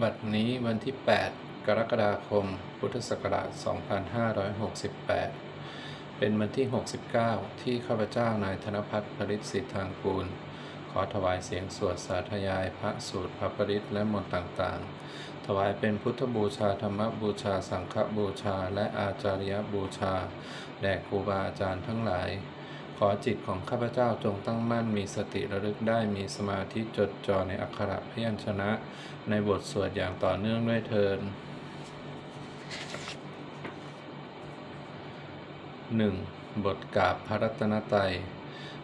บัดนี้วันที่ 8 กรกฎาคม พุทธศักราช 2568 เป็นวันที่ 69 ที่ข้าพเจ้านายธนพัฒน์ผลิตสิทธางกูล ขอถวายเสียงสวดสาธยายพระสูตรพระปริตและมนต์ต่างๆ ถวายเป็นพุทธบูชาธรรมบูชา สังฆบูชา และอาจาริยบูชา แด่ครูบาอาจารย์ทั้งหลาย ขอจิตของข้าพเจ้าจงตั้งมั่นมีสติระลึกได้มีสมาธิจดจ่อในอักขระพยัญชนะ ในบทสวดอย่างต่อเนื่องด้วยเทินหนึ่งบทกาบพระรัตนตรัย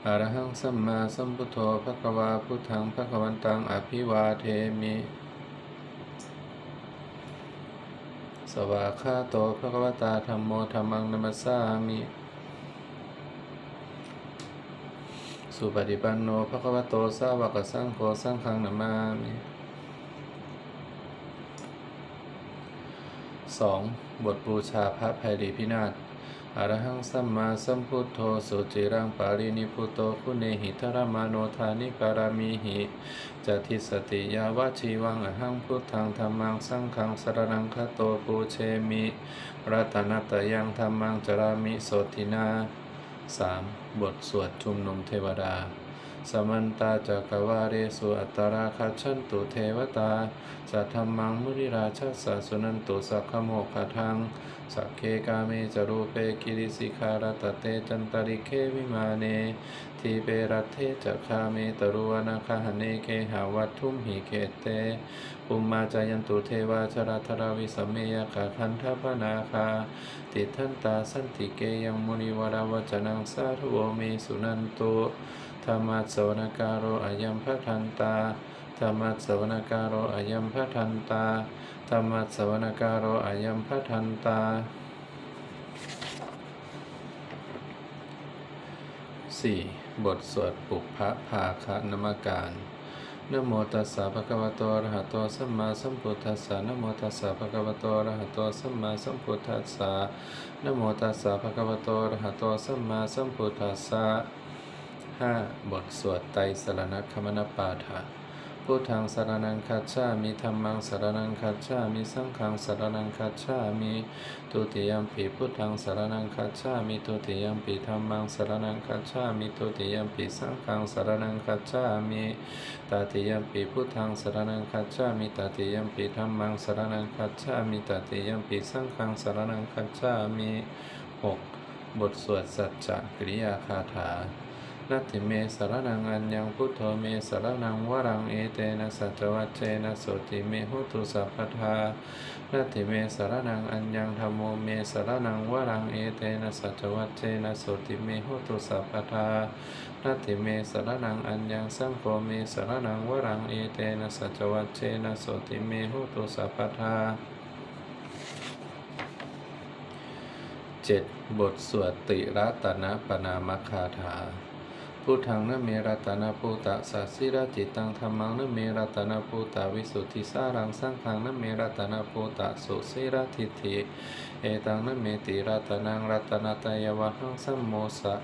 อรหังสัมมาสัมพุทโธภะคะวาพุทธังภะคะวันตังอภิวาเทมิ สวากขาโตภะคะวตาธัมโมธัมมังนัมสามิ สุปฏิปันโนภะคะวะโตสาวกสังโฆสังฆังนามามิสองบทบูชาพระภัยรีพินาศอรหังสัมมาสัมพุทโธสุจิรังปารินิพุโตคุเนหิทรมาโนธานิปารามิหิจติสติยาวชีวังอหังพุทธังธรรมังสังฆังสรนังคโตปูเชมิรัตนตยังธรรมังจรามิโสตินา 3. บทสวดชุมนุมเทวดา สมันตาจักวาเรสุอัตตราคัจฉันตุเทวตา สัทธรรมังมุนิราชสสะสุนันตุสักขโมกขทัง สักเคกาเมจรูเปกิริสิคารตเตจันตริเควิมาเน ทีเปรัตเทจักคาเมตรุวนาคาหเนเคหาวัตทุมหิเกเตปุมมาจายันตุเทวาชราธราวิสเมยกะคันทพนาคา ติทันตาสันติเกยังมุนิวราวจนังสาธุโวเมสุนันตุ ธรรมัสวนการโรอายัมพะทันตาธรรมัสวนการโรอายัมพะทันตาธรรมัสวนการโรอายัมพะทันตา 4. บทสวดปุพพะภาคะนมการนโมตัสสะภะคะวะโตอะระหะโตสัมมาสัมพุทธัสสะนโมตัสสะภะคะวะโตอะระหะโตสัมมาสัมพุทธัสสะนโมตัสสะภะคะวะโตอะระหะโตสัมมาสัมพุทธัสสะ 5. บทสวดไตรสรณคมนปาฐะพุทธังสรนังคัจฉามิธรรมังสรนังคัจฉามิสังฆังสรนังคัจฉามิทุติยมปีพุทธังสรนังคัจฉามิทุติยมปีธรรมังสรนังคัจฉามิทุติยมปีสังฆังสรนังคัจฉามิตติยมปีพุทธังสรนังคัจฉามิตติยมปีธรรมังสรนังคัจฉามิตติยมปีสังฆังสรนังคัจฉามิ 6. บทสวดสัจจกริยาคาถา นัตถิเมสารนังอัญญังพุทโธเมสารนังวรังเอเตนะสัจวัจเจนะโสติเมหุตุสัพพทานัตถิเมสารนังอัญญังธรรมโมเมสารนังวรังเอเตนะสัจวัจเจนะโสติเมหุตุสัพพทานัตถิเมสารนังอัญญังสังโฆเมสารนังวรังเอเตนะสัจวัจเจนะโสติเมหุตุสัพพทา 7. บทสวดติรัตนปนามคาถา พุทธังนเมรัตนภูตะสัสสิรจิตังธรรมังนเมรัตนภูตะวิสุทธิสารังสังฆังนเมรัตนภูตะสุสิรทิฏฐิเอตังนเมติรัตนังรัตนตยวะหังสัมโมสะ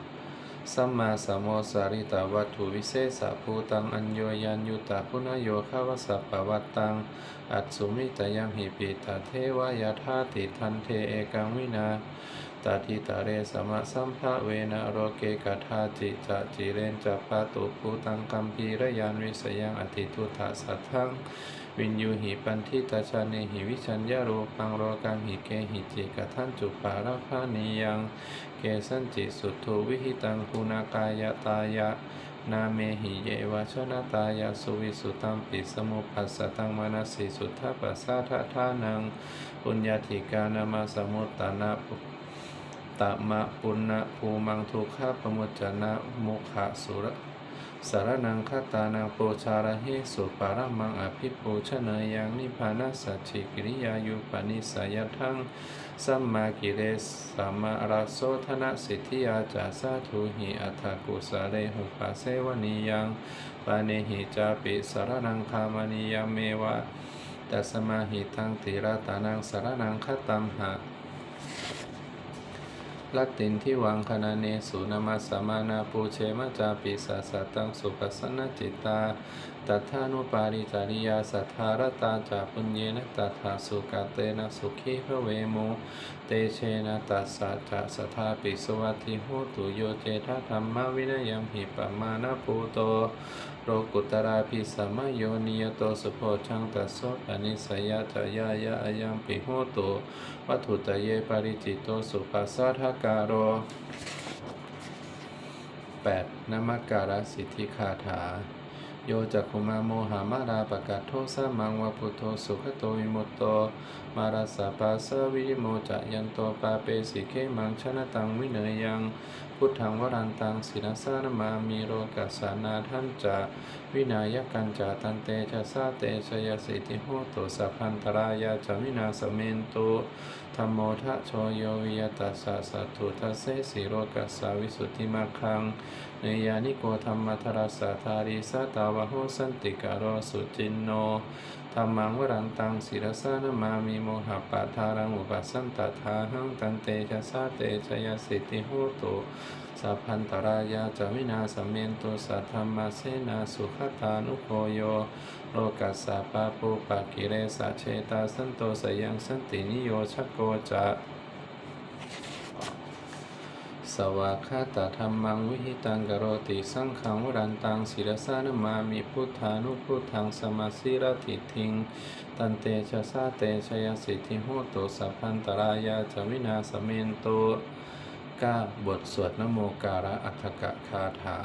สัมมาสัมโมสาริตาวัตถุวิเศษภูตังอัญโยยันยุตาพุนโยคาวสัพปวัตตัง อัตสุมิตยังหิปิตาเทวายาธาติทันเทเอกังวินา ตาทิตาเรสมะสัมภะเวนะโรเกกาธาจิจะจิเรนจัปปาตุภูตังกัมพีระยานวิสยังอติทุตาสัทธังวินยูหิปันทิตาชาเนหิวิชัญญารูปังโรกังหิเกหิจิกะทันจุปาราภานิยังเกสันจิสุทโธวิหิตังคุณากายตายะนาเมหิเยวชนะตายาสุวิสุตัมปิสมุปัสสตังมนัสสิสุทธปัสสะทะทานังปุญญาธิกานามาสมุตตานะปุ ตมะปุณณะภูมังทุกขะปมุจจนะมุขะสุระสารนังคตานังโปชาระเหสุปาระมังอภิปูชนะยังนิพานัสสัจฉิกิริยายุปนิสายทังสัมมากิเลสสัมมาราโสธนะสิทธิยาจาสาธุหิอัฏฐกุสาเรหุปาเสวนียังปาเนหิจาปิสารนังคามณียเมวะตัสมาหิทังติราตานังสารนังคตัมหะ ลัตตินที่วังคณาเนสุนามาสมานาปูเชมจาปิสาสตังสุปัสสนจิตตาตัทธานุปาริจาริยาสัทธารตาจาปุญเยนะตัทธาสุกาเตนะสุขีพระเวโมเตเชนะตัสสะจะสทธาปิสวัตถิโหตุโยเจทธรรมวินัยมหิปมานาปูโตโรกุตราภิสัมมโยนิยโตสุโพชังตัสโสปนิสยาจายายะอายังปิโหตุวัตถุตเยปริจิตโตสุปัสสะทาการโร 8. นมักการสิทธิคาถา โยจักขุมาโมหามาราปกาศโทสะมังวะพุทโธสุขโตวิมุตโต มาราสาปาสะวิโมจะยันโตปาเปสิเขมังชนะตังวิเนยัง พุทธังวรันตังศินสานมามีโรกัสานาทันจะวินายกันจาตันเตชะสาเตชยสิทธิโหตุสัพพันตรายาจามินาสเมนตุ ธรรมโมทะโชโยวิยตัสสะสัตถุทัสเสสิโรกัสสาวิสุทธิมาคังเนยานิโกธรรมทรัสสะทาริสะตาวะโหสันติกาโรสุจินโน ธรรมังวรันตังศิรสานมามีโมหะปะทารังอุปสันตถาหังตันเตชะสาเตชยสิทธิโหตุสัพพันตรายาจาวินาสเมนตุสัทธรรมเสนาสุขตานุโคโยโลกัสสะปะปุปะกิเรสะเชตาสันโตสยังสันตินิโยชโกจะ สวากขาตธรรมังวิหิตังกโรติสังขังวรันตังศิรสานมามิพุทธานุพุทธังสมาสิรติทิง ตันเตชะสาเตชยสิทธิโหตุสัพพันตรายาจวินาสเมนโตก้าบทสวดนโมการะอัฏฐกะคาถา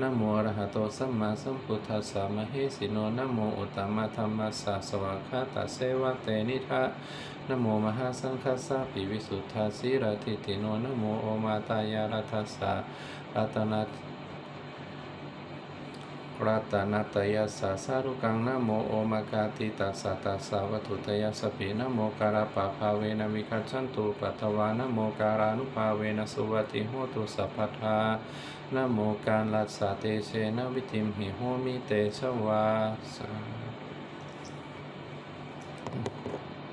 นะโมอรหะโตสัมมาสัมพุทธัสสะมะเหสิโนนะโมอุตตมะธรรมัสสะสวากขาตเสวะเตนิทะนะโมมหาสังฆสาปิวิสุทธาสีรติติโนนะโมโอมาตายารัทสสะรัตนา รัตนตยสสะสารุกังนะโมโอมากาติตัสสะตัสสะวัตุตยสสปินะโมการาปะภาเวนะวิคัจฉันตุปัตตวานะโมการานุภาเวนะสุวัติโหตุสัพพทานะโมการลัสสะเตเชนะวิติมหิโหมิเตชวาสา